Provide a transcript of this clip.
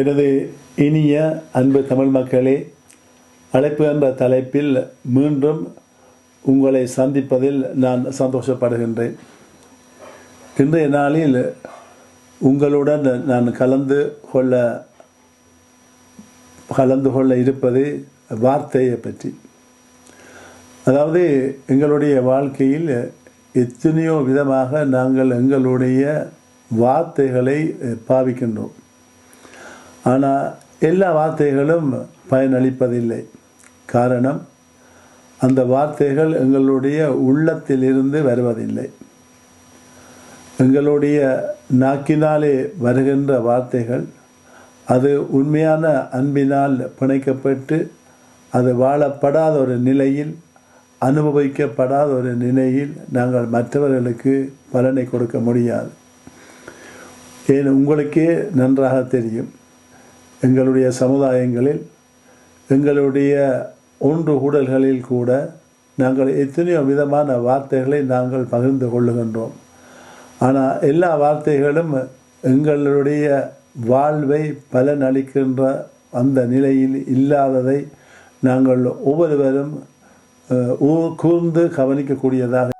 எனது இனிய அன்பு தமிழ் மக்களே அழைப்பு என்ற தலைப்பில் மீண்டும் உங்களை சந்திப்பதில் நான் சந்தோஷப்படுகின்றேன். இன்றைய நாளில் உங்களுடன் நான் கலந்து கொள்ள கலந்து கொள்ள இருப்பது வார்த்தையை பற்றி. அதாவது எங்களுடைய வாழ்க்கையில் எத்தனையோ விதமாக நாங்கள் எங்களுடைய வார்த்தைகளை பாவிக்கின்றோம். ஆனால் எல்லா வார்த்தைகளும் பயனளிப்பதில்லை. காரணம் அந்த வார்த்தைகள் எங்களுடைய உள்ளத்திலிருந்து வருவதில்லை. எங்களுடைய நாக்கினாலே வருகின்ற வார்த்தைகள் அது உண்மையான அன்பினால் பிணைக்கப்பட்டு அது வாழப்படாத ஒரு நிலையில் அனுபவிக்கப்படாத ஒரு நிலையில் நாங்கள் மற்றவர்களுக்கு பலனை கொடுக்க முடியாது. ஏன் உங்களுக்கே நன்றாக தெரியும். எங்களுடைய சமுதாயங்களில் எங்களுடைய ஒன்று கூடல்களில் கூட நாங்கள் எத்தனையோ விதமான வார்த்தைகளை நாங்கள் பகிர்ந்து கொள்ளுகின்றோம். ஆனால் எல்லா வார்த்தைகளும் எங்களுடைய வாழ்வை பலனளிக்கின்ற அந்த நிலையில் இல்லாததை நாங்கள் ஒவ்வொருவரும் கூர்ந்து கவனிக்கக்கூடியதாக